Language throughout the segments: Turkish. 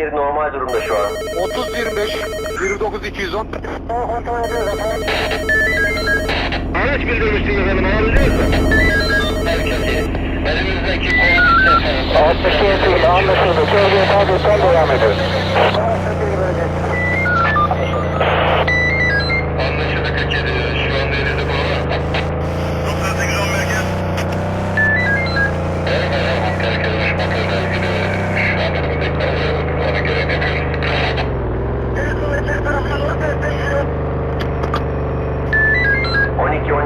yeri normal durumda şu an. 30-25, 29-210. Araç bildirmişsiniz efendim, arayacağız da. Merkezi, elimizdeki komutu Alttaki yetkili anlaşıldı. Çevreyi tabiinden devam ediyor.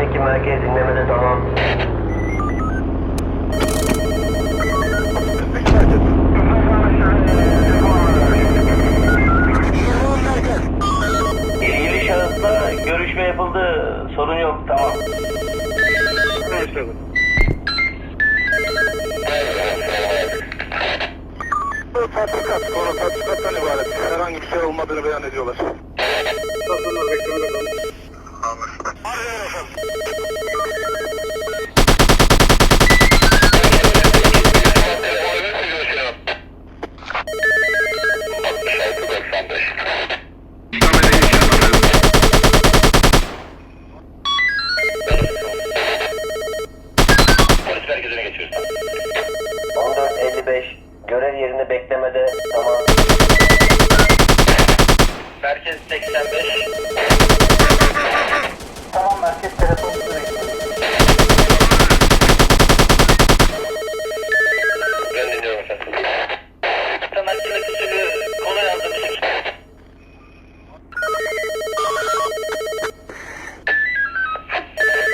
12-12 merkez dinlemede tamam. İlgili şahısla görüşme yapıldı. Sorun yok tamam. Tatbikat, konu tatbikattan ibaret. Herhangi bir şey olmadığını beyan ediyorlar. Polis merkezine geçiyoruz. 14.55 görev yerinde beklemede tamam. Merkez 85.